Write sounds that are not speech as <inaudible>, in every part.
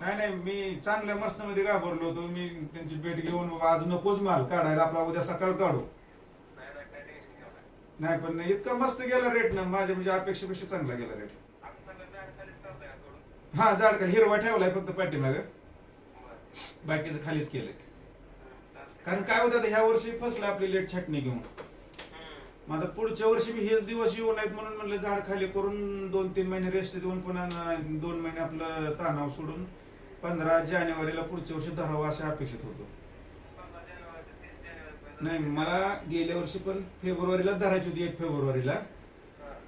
नाही नाही मी चांगल्या मस्त मध्ये घाबरलो होतो. मी त्यांची भेट घेऊन बाबा आज नकोच माल काढायला आपला उद्या सकाळ काढू. नाही पण इतका मस्त गेला रेट ना माझ्या म्हणजे अपेक्षेपेक्षा चांगला गेला रेट हा झाड खाली हिरवा ठेवलाय फक्त पाठीमाग. बाकीचं खालीच केलंय. कारण काय होतं ह्या वर्षी फसलं आपली लेट छाटणी घेऊन. मग आता पुढच्या वर्षी बी हेच दिवस येऊ नयेत म्हणून म्हणलं झाड खाली करून दोन तीन महिने रेस्ट देऊन पुन्हा दोन महिने आपलं ताणाव सोडून पंधरा जानेवारीला पुढच्या वर्षी धरावा अशा अपेक्षित होतो. नाही मला गेल्या वर्षी पण फेब्रुवारीला धरायची होती एक फेब्रुवारीला.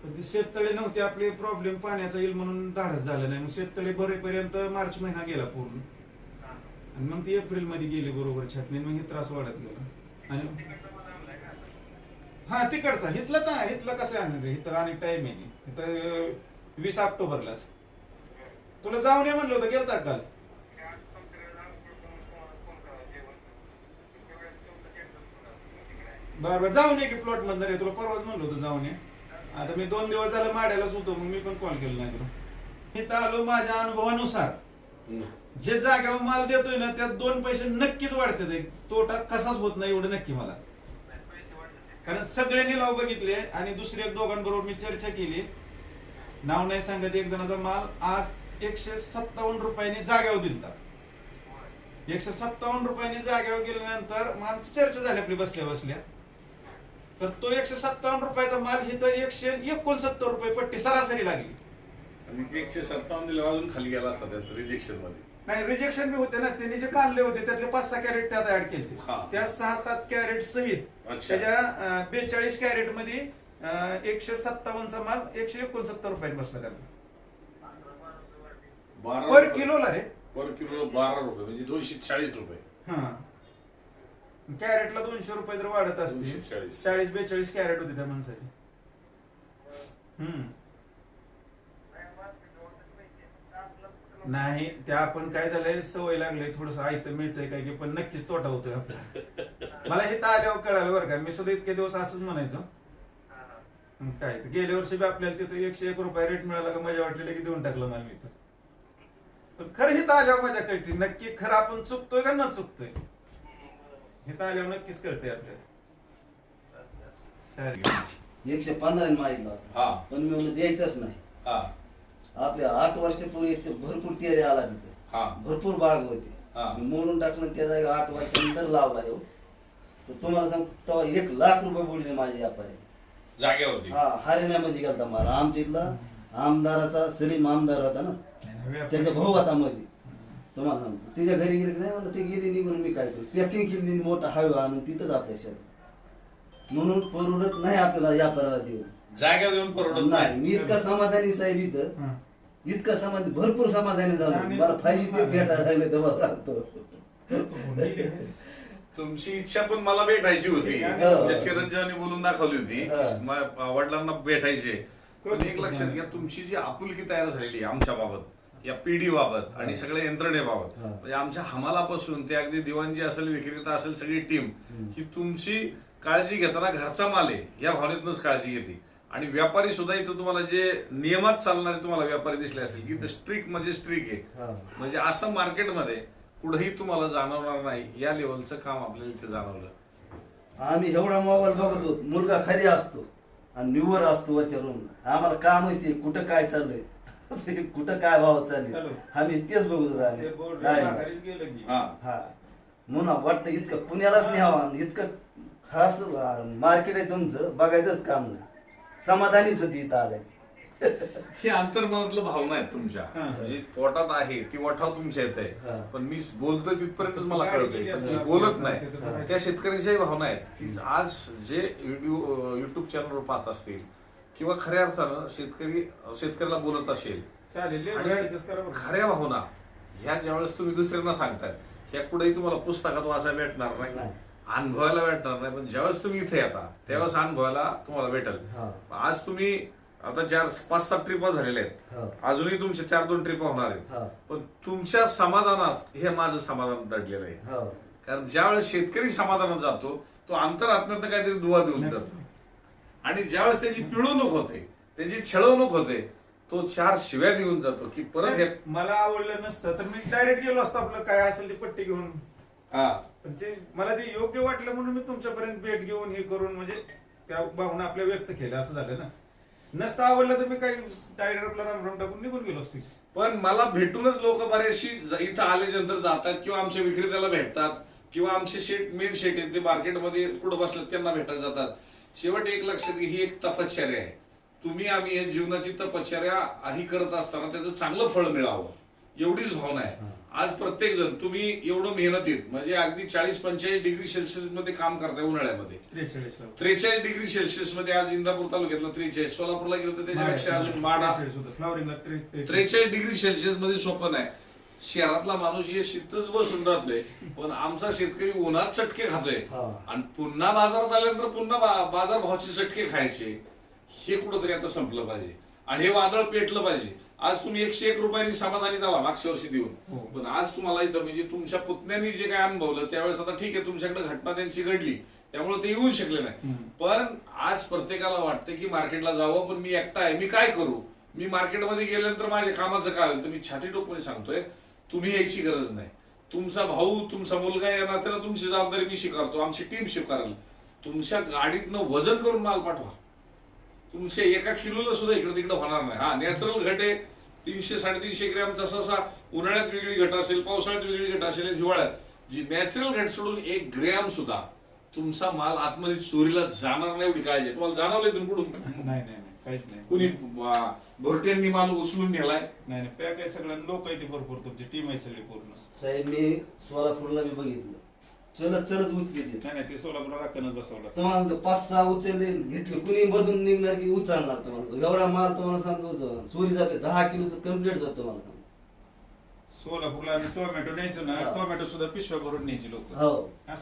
पण ती शेततळे नव्हते आपले प्रॉब्लेम पाण्याचा येईल म्हणून धाडस झालं नाही. मग शेततळे भरेपर्यंत मार्च महिना गेला पूर्ण. आणि मग ती एप्रिलमध्ये गेली बरोबर छाटणी मग हे त्रास वाढत गेला. आणि हा तिकडचा इथलाच आहे हिथला कसं आणणार रे हिथं आणि टाइम आहे. इथं वीस ऑक्टोबरलाच. तुला जाऊन ये म्हणलं होतं गेलता काल हे आज तुमच्याकडे जाऊन पुढं तुम्हाला फोन करावा जेवण. तेवढ्यात तुमचं शेणचं पुढं तिकडे आहे. बरं बरं. जाऊन ये की प्लॉटमध्ये तुला परवाच म्हणलं होतं जाऊन ये. आता मी दोन दिवस झालं माड्यालाच होतो मग मी पण कॉल केला नाही तुला. इथं आलो माझ्या अनुभवानुसार. जे जाग्यावर माल देतोय ना त्यात दोन पैसे नक्कीच वाढतात. एक तोटा कसाच होत नाही एवढं नक्की मला. कारण सगळे निलाव बघितले आणि दुसऱ्या एक दोघांबरोबर मी चर्चा केली. नाव नाही सांगत एक जणाचा माल आज एकशे सत्तावन्न रुपयाने जाग्यावर दिलता. एकशे सत्तावन्न रुपयाने जाग्यावर गेल्यानंतर मग आमची चर्चा झाली आपली बसल्या बसल्या. तर तो एकशे सत्तावन्न रुपयाचा माल ही तर एकशे एकोणसत्तर रुपये पट्टी सरासरी लागली. आणि एकशे सत्तावन्न दिले अजून खाली गेला असता त्यात रिजेक्शनमध्ये. नाही रिजेक्शन बी होते ना त्यांनी जे काढले होते त्यातले पाच सहा कॅरेट त्यात ऍड केले हा. त्या सहा सात कॅरेट सहित अच्छा. त्याच्या बेचाळीस कॅरेटमध्ये अं, एकशे सत्तावन्नचा माल एकशे एकोणसत्तर रुपयाने बसला पंधरा बारा पर रुपये. किलोला रे. पर किलो बारा रुपये म्हणजे दोनशे चाळीस रुपये. हा. कॅरेटला दोनशे रुपये जर वाढत असते 240. चाळीस. बेचाळीस कॅरेट होते त्या माणसाचे. हम्म. नाही, त्या आपण काय झालंय सवय लागली थोडस आयतं मिळतंय काय की पण नक्कीच तोटा होतोय आपला. मला हे तर आल्यावर कळालं बरं का. मी सुद्धा इतके दिवस असंच म्हणायचो. हां, हां. काय तर गेल्या वर्षी बी आपल्याला तिथे एकशे एक रुपये रेट मिळाला का मजा वाटलेली की देऊन टाकलं मला मी तर. खरं हिथं आल्यावर मजा कळते. नक्की खरं आपण चुकतोय का न चुकतोय? हिथं आल्यावर नक्कीच कळते आपल्याला. सर. एकशे पंधराने मागितला होता. हा. पण मी म्हणलं द्यायचंच नाही. हा. आपल्या आठ वर्षापूर्वी ते भरपूर तेरे आला तिथे. हा. भरपूर बाग होते. हा. मी मोडून टाकलं त्या जागी आठ वर्षानंतर लावला येऊ तर तुम्हाला सांग तेव्हा एक लाख रुपये बुडले माझे व्यापारी. जागेवरती हा हरियाणामध्ये गेलता मला. आमच्या इथला आमदाराचा सलीम आमदार होता ना. त्याचा भाऊ होता मध्ये. तुम्हाला सांगतो. त्याच्या घरी गेले की नाही म्हणलं ते गेले निघून मी काय करू? पॅकिंग केली मोठा हायवा आणून तिथंच आपल्या शेतात. म्हणून परवडत नाही आपल्याला व्यापाराला देऊन. जागेवर येऊन परवडत नाही नाही. मी इतका समाधानी साहेब इथं. इतका समाधानी भरपूर समाधानी झालो. मला फायली ते भेटायला लागले तेव्हा सांगतो. तुमची इच्छा पण मला भेटायची होती. म्हणजे चिरंजीवानी बोलून दाखवली होती. हा. वडिलांना भेटायचे. पण एक लक्षात घ्या तुमची जी आपुलकी तयार झालेली आहे आमच्या बाबत या पिढी बाबत आणि सगळ्या यंत्रणेबाबत. म्हणजे आमच्या हमालापासून ते अगदी दिवाणजी असेल विक्रेता असेल सगळी टीम. ही तुमची काळजी घेताना घरचा माल आहे या भावनेतनच काळजी घेते. आणि व्यापारी सुद्धा इथं तुम्हाला जे नियमात चालणारे तुम्हाला व्यापारी दिसले असतील की स्ट्रिक म्हणजे स्ट्रिक आहे. म्हणजे असं मार्केटमध्ये कुठेही तुम्हाला जाणवणार नाही या लेवलचं काम आपल्याला इथे जाणवलं. आम्ही एवढा मोबाईल बघतो मुलगा खाली असतो. आणि वर असतो वरच्या रूम आम्हाला कामच ते कुठं काय चाललंय? <laughs> ते कुठं काय भाव चालले. आम्ही तेच बघतो की. हा. हा. म्हणून वाटतं इतकं पुण्यालाच न्यावं आणि इतकं खास मार्केट आहे तुमचं बघायचंच काम नाही. समाधानीच होती इथं आलंय ही अंतर्मनातलं भावना आहेत तुमच्या. जी पोटात आहे ती वठाव तुमच्या येत. आहे पण मी बोलतोय तिथपर्यंतच मला कळतंय असेल जी. बोलत. नाही त्या शेतकऱ्यांच्याही भावना आहेत की आज जे व्हिडिओ युट्यूब चॅनलवर पाहत असतील किंवा खऱ्या अर्थानं शेतकरी शेतकऱ्याला बोलत असेल. खऱ्या भावना ह्या ज्यावेळेस तुम्ही दुसऱ्यांना सांगताय ह्या कुठेही तुम्हाला पुस्तकात वाचायला भेटणार नाही. अनुभवायला भेटणार नाही पण ज्यावेळेस तुम्ही इथे येता त्यावेळेस अनुभवायला तुम्हाला भेटेल. आज तुम्ही आता चार पाच सात ट्रिपा झालेल्या आहेत. हा. अजूनही तुमच्या चार दोन ट्रिपा होणार आहेत. हा. पण तुमच्या समाधानात हे माझं समाधान दडलेलं आहे. हा. कारण ज्यावेळेस शेतकरी समाधानात जातो तो अंतरात्म्यात काहीतरी दुवा देऊन जातो आणि ज्यावेळेस त्याची पिळवणूक होते त्याची छळवणूक होते तो चार शिव्या देऊन जातो की परत हे मला आवडलं नसतं तर मी डायरेक्ट गेलो असतो आपलं काय असेल ते पट्टी घेऊन. हा. पण ते मला ते योग्य वाटलं म्हणून मी तुमच्यापर्यंत भेट घेऊन हे करून म्हणजे त्या भावना आपल्या व्यक्त केल्या असं झालं ना. नसतं आवडलं तर मी काही डायरेक्ट आपला रामराम टाकून निघून गेलो असतो. पण मला भेटूनच लोक बरेचशी ज- इथं आल्यानंतर जातात किंवा आमच्या विक्रेत्याला भेटतात किंवा आमचे शेट मेन शेट आहेत ते मार्केटमध्ये कुठं बसतात त्यांना भेटायला जातात. शेवट एक लक्षात घे ही एक तपश्चर्या आहे. तुम्ही आम्ही या जीवनाची तपश्चर्या ही करत असताना त्याचं चांगलं फळ मिळावं. एवढीच भावना आहे. आज प्रत्येक जण तुम्ही एवढं मेहनतीत म्हणजे अगदी चाळीस पंचेचाळीस डिग्री सेल्सिअसमध्ये काम करताय उन्हाळ्यामध्ये. त्रेचाळीस डिग्री सेल्सिअसमध्ये आज इंदापूर तालुक्यातलं त्रेचाळीस सोलापूरला गेलो तर त्याच्यापेक्षा अजून माडा. त्रेचाळीस डिग्री सेल्सिअसमध्ये सोपं आहे शहरातला माणूस हे शीतच बसून राहतोय पण आमचा शेतकरी उन्हात चटके खातोय. आणि पुन्हा बाजारात आल्यानंतर पुन्हा बाजार भावाचे चटके खायचे. हे कुठंतरी आता संपलं पाहिजे. आणि हे वादळ पेटलं पाहिजे. आज तुम्ही एकशे एक रुपयांनी समाधानी झाला मागच्या वर्षी हो. देऊन पण आज तुम्हाला इथं म्हणजे तुमच्या पुतण्यानी जे काय अनुभवलं त्यावेळेस आता ठीक आहे तुमच्याकडे घटना त्यांची घडली. त्यामुळे ते येऊ शकले नाही. पण आज प्रत्येकाला वाटतं की मार्केटला जावं पण मी एकटा आहे. मी काय करू? मी मार्केटमध्ये गेल्यानंतर माझ्या कामाचं काय होईल? तर मी छाती टोकपणे सांगतोय तुम्ही यायची गरज नाही. तुमचा भाऊ तुमचा मुलगा या नात्यानं तुमची जबाबदारी मी स्वीकारतो. आमची टीम स्वीकारेल. तुमच्या गाडीतनं वजन करून माल पाठवा. तुमच्या एका किलोला सुद्धा इकडे तिकडे होणार नाही. हा नॅचरल घट आहे. तीनशे साडेतीनशे ग्रॅमचा ससा उन्हाळ्यात वेगळी घट असेल पावसाळ्यात वेगळी घट असेल हिवाळ्यात. जी नॅचरल घट सोडून एक ग्रॅम सुद्धा तुमचा माल आतमध्ये चोरीला जाणार नाही एवढी काळजी. तुम्हाला जाणवलं इथून कुठून नाही नाही नाही काहीच नाही. कुणी भोरट्यांनी माल उचलून नेलाय? नाही नाही पॅक आहे सगळं लोक आहे ते भरपूर तुमची टीम आहे सगळी पूर्ण. साहेब मी सोलापूरला मी बघितलं. चलत चलत उचली ते नाही नाही ते सोलापूरला राखणच बसवलं तुम्हाला सांगतो, पाच सहा उचलले घेतले कुणी मधून निघणार की उचलणार तुम्हाला सांगतो. एवढा माल तुम्हाला सांगतो. चोरी जाते दहा किलो तर कंप्लीट जातो तुम्हाला सांगतो. सोलापूरला आम्ही टोमॅटो न्यायचो ना हा. टोमॅटो सुद्धा पिशव्या भरून न्यायची लोक हो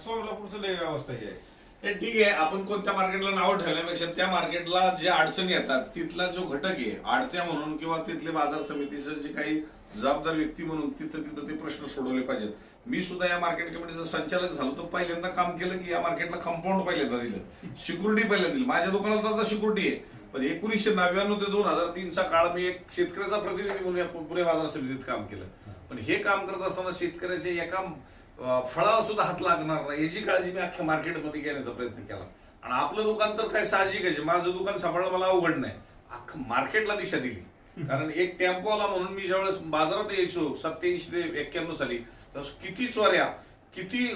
सोलापूरचं लय अवस्था ही आहे हे ठीक आहे आपण कोणत्या मार्केटला नाव ठेवण्यापेक्षा त्या मार्केटला जे अडचणी येतात तिथला जो घटक आहे आडत्या म्हणून किंवा तिथले बाजार समितीचं जे काही जबाबदार व्यक्ती म्हणून तिथं तिथं ते प्रश्न सोडवले पाहिजेत. मी सुद्धा या मार्केट कमिटीचा संचालक झालो तो पहिल्यांदा काम केलं की या मार्केटला कंपाऊंड पहिल्यांदा दिलं. सिक्युरिटी पहिल्यांदा दिली. माझ्या दुकानात आता सिक्युरिटी आहे. पण एकोणीसशे नव्याण्णव ते दोन हजार तीनचा काळ मी एक शेतकऱ्याचा प्रतिनिधी म्हणून या पुणे बाजार समितीत काम केलं. पण हे काम करत असताना शेतकऱ्याच्या एका फळाला सुद्धा हात लागणार नाही. याची काळजी मी अख्ख्या मार्केटमध्ये घेण्याचा प्रयत्न केला. आणि आपलं दुकान तर काय साहजिक आहे माझं दुकान सांभाळणं मला अवघड नाही. अख्खं मार्केटला दिशा दिली. कारण एक टेम्पोला म्हणून मी ज्यावेळेस बाजारात यायचो सत्याऐंशी ते एक्क्याण्णव साली तर किती चोऱ्या किती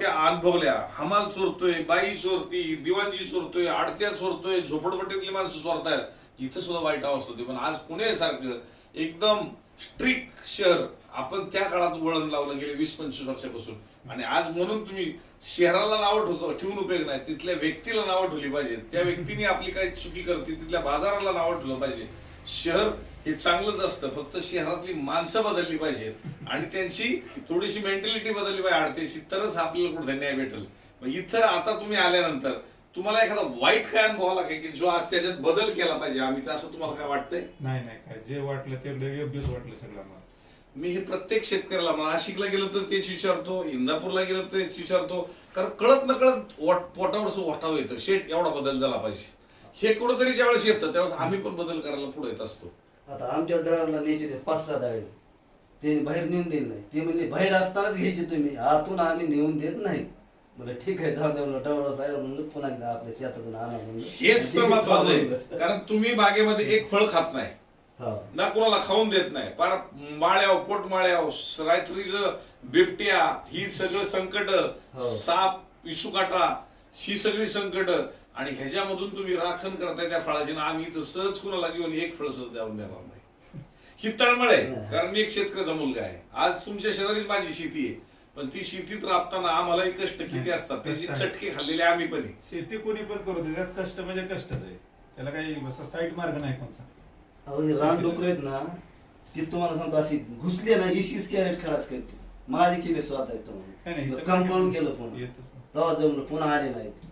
त्या अनुभवल्या. हमाल चोरतोय बाई चोरती दिवाणजी चोरतोय आडत्या चोरतोय झोपडपट्टीतली माणसं चोरतायत. इथं सुद्धा वाईट अवस्था होती. पण आज पुणे सारखं एकदम स्ट्रिक्ट शहर. आपण त्या काळात वळण लावलं गेले वीस पंचवीस वर्षापासून. आणि आज म्हणून तुम्ही शहराला नावं ठेवतो ठेवून उपयोग नाही. तिथल्या व्यक्तीला नावं ठेवली पाहिजे. त्या व्यक्तीने आपली काही चुकी करते तिथल्या बाजाराला नावं ठेवलं पाहिजे. शहर हे चांगलंच असतं. फक्त शहरातली माणसं बदलली पाहिजेत. आणि त्यांची थोडीशी मेंटॅलिटी बदलली पाहिजे. आडत्याची तरच आपल्याला कुठे न्याय भेटेल. मग इथं आता तुम्ही आल्यानंतर तुम्हाला एखादा वाईट काय अनुभव लागेल काय की जो आज त्याच्यात बदल केला पाहिजे? आम्ही तर असं तुम्हाला काय वाटतंय? नाही नाही. काय जे वाटलं ते योग्यच वाटलं सगळ्यांना. मी हे प्रत्येक शेतकऱ्याला मला नाशिकला गेलो तर तेच विचारतो इंदापूरला गेलो तर तेच विचारतो. कारण कळत न कळत वाट- पोटावर वाटावं येतं. शेट एवढा बदल झाला पाहिजे. हे कुठंतरी ज्यावेळेस येतं त्यावेळेस आम्ही पण बदल करायला पुढे येत असतो. आता आमच्या ड्रायव्हरला न्यायचे ते पाच सहा दाळे ते बाहेर नेऊन देत नाही. ते म्हणले बाहेर असतानाच घ्यायचे तुम्ही. आतून आम्ही नेऊन देत नाही. म्हणलं ठीक आहे जाऊ द्या म्हणलं ड्रायव्हर साहेब म्हणलं पुन्हा एकदा आपल्या शेतातून आणा म्हणलं. हेच तर महत्वाचं आहे. कारण तुम्ही बागेमध्ये एक फळ खात नाही. ना कोणाला खाऊन देत नाही. पार माळ्याव पोटमाळ्याव रात्रीच बिबट्या ही सगळं संकट हो. साप विषुकाटा ही सगळी संकट. आणि ह्याच्यामधून तुम्ही राखण करताय त्या फळाची. ना आम्ही इथं सहज कुणाला घेऊन एक फळ सुद्धा द्यावून देणार नाही. ही तळमळ आहे कारण मी एक शेतकऱ्याचा मुलगा आहे. आज तुमच्या शेजारीच माझी शेती आहे. पण ती शेतीत राबताना आम्हालाही कष्ट किती असतात. त्याची. चटके खाल्लेले आम्ही पण. शेती कोणी पण करू दे. त्यात कष्ट म्हणजे कष्टच आहे. त्याला काही असा साईड मार्ग नाही कोणचा. अहो हे रान डुकर आहेत ना ती तुम्हाला सांगतो अशी घुसली ना इशीच कॅरेट खराच करते. माझे केले स्वतः तुम्हाला. कंपाऊंड केलं पुन्हा. तेव्हा जमलं पुन्हा आले नाहीत.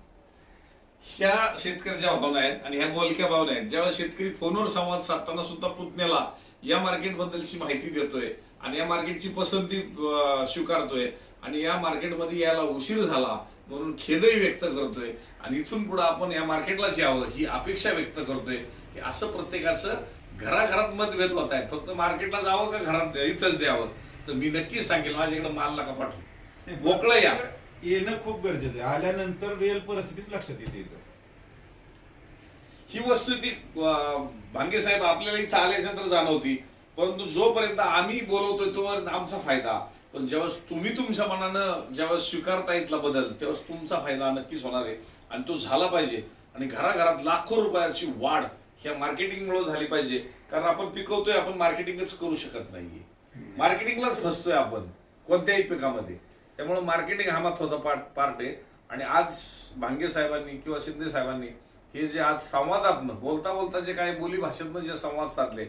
ह्या शेतकऱ्याच्या भावना आहेत आणि ह्या बोलक्या भावना आहेत ज्यावेळेस शेतकरी फोनवर संवाद साधताना सुद्धा पुतण्याला या मार्केट बद्दलची माहिती देतोय आणि या मार्केटची पसंती स्वीकारतोय आणि या मार्केटमध्ये यायला उशीर झाला म्हणून खेदही व्यक्त करतोय. आणि इथून पुढे आपण या मार्केटलाच यावं ही अपेक्षा व्यक्त करतोय. हे असं प्रत्येकाचं घराघरात मतभेद होत आहेत. फक्त मार्केटला जावं का घरात इथंच द्यावं? तर मी नक्कीच सांगेल माझ्याकडे माल नका पाठवू. मोकळं या. येणं खूप गरजेचं आहे. आल्यानंतर रिअल परिस्थितीच लक्षात येते इथं. ही वस्तू ती भांगे साहेब आपल्याला इथं आल्याच्यानंतर जाणवती. परंतु जोपर्यंत आम्ही बोलवतोय तोवर आमचा फायदा. पण जेव्हा तुम्ही तुमच्या मनानं जेव्हा स्वीकारता येतला बदल तेव्हा तुमचा फायदा नक्कीच होणार आहे. आणि तो झाला पाहिजे. आणि घराघरात लाखो रुपयाची वाढ ह्या मार्केटिंगमुळे झाली पाहिजे. कारण आपण पिकवतोय आपण मार्केटिंगच करू शकत नाहीये. मार्केटिंगलाच फसतोय आपण कोणत्याही पिकामध्ये. त्यामुळे मार्केटिंग हा महत्त्वाचा पार्ट पार्ट आहे. आणि आज भांगे साहेबांनी किंवा शिंदे साहेबांनी हे जे आज संवादातनं बोलता बोलता जे काही बोली भाषेतनं जे संवाद साधले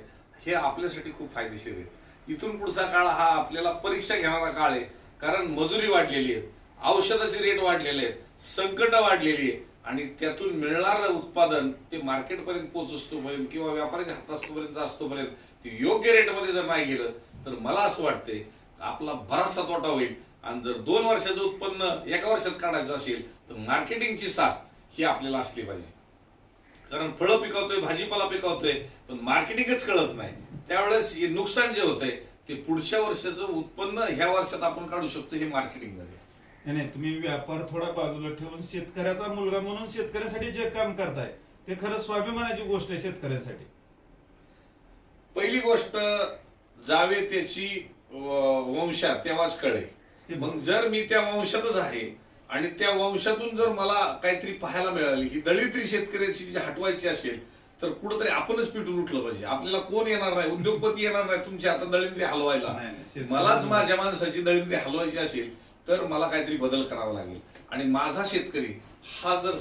हे आपल्यासाठी खूप फायदेशीर आहे. इथून पुढचा काळ हा आपल्याला परीक्षा घेणारा काळ आहे. कारण मजुरी वाढलेली आहे औषधाचे रेट वाढलेले आहेत संकट वाढलेली आहे आणि त्यातून मिळणारं उत्पादन ते मार्केटपर्यंत पोहोचतोपर्यंत किंवा व्यापाऱ्याच्या हातात असतोपर्यंत ते योग्य रेटमध्ये जर नाही गेलं तर मला असं वाटतंय आपला बराचसा तोटा होईल. आणि जर दोन वर्षाचं उत्पन्न एका वर्षात काढायचं असेल तर मार्केटिंगची साथ ही आपल्याला असली पाहिजे. कारण फळं पिकवतोय भाजीपाला पिकवतोय पण मार्केटिंगच कळत नाही. त्यावेळेस हे नुकसान जे होतंय ते पुढच्या वर्षाचं उत्पन्न ह्या वर्षात आपण काढू शकतो हे मार्केटिंगमध्ये नाही नाही तुम्ही व्यापार थोडा बाजूला ठेवून शेतकऱ्याचा मुलगा म्हणून शेतकऱ्यासाठी जे काम करताय ते खरं स्वाभिमानाची गोष्ट आहे शेतकऱ्यांसाठी. पहिली गोष्ट जावे त्याची अं, वंशा तेव्हाच कळे मग जर मी त्या वंशातच आहे आणि त्या वंशातून जर मला काहीतरी पाहायला मिळाली ही दलितरी शेतकऱ्याची जी हटवायची असेल तर कुठंतरी आपणच पिटून उठलं पाहिजे. आपल्याला कोण येणार नाही? उद्योगपती येणार नाही? तुमची आता दळिंद्री हलवायला. मलाच माझ्या माणसाची दळिंद्री हलवायची असेल तर मला काहीतरी बदल करावा लागेल. आणि माझा शेतकरी हा जर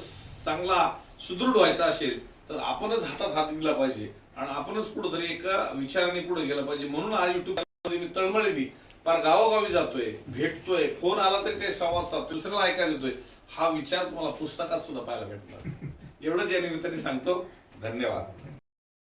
चांगला सुदृढ व्हायचा असेल तर आपणच हातात हात दिला पाहिजे. आणि आपणच कुठंतरी एका विचाराने पुढे गेलं पाहिजे. म्हणून आज युट्यूबमध्ये मी तळमळीनी फार गावोगावी जातोय भेटतोय. फोन आला तरी ते संवाद साधतोय दुसऱ्याला ऐकायला येतोय हा विचार तुम्हाला पुस्तकात सुद्धा पाहायला भेटणार. <laughs> एवढंच या निमित्ताने सांगतो. धन्यवाद.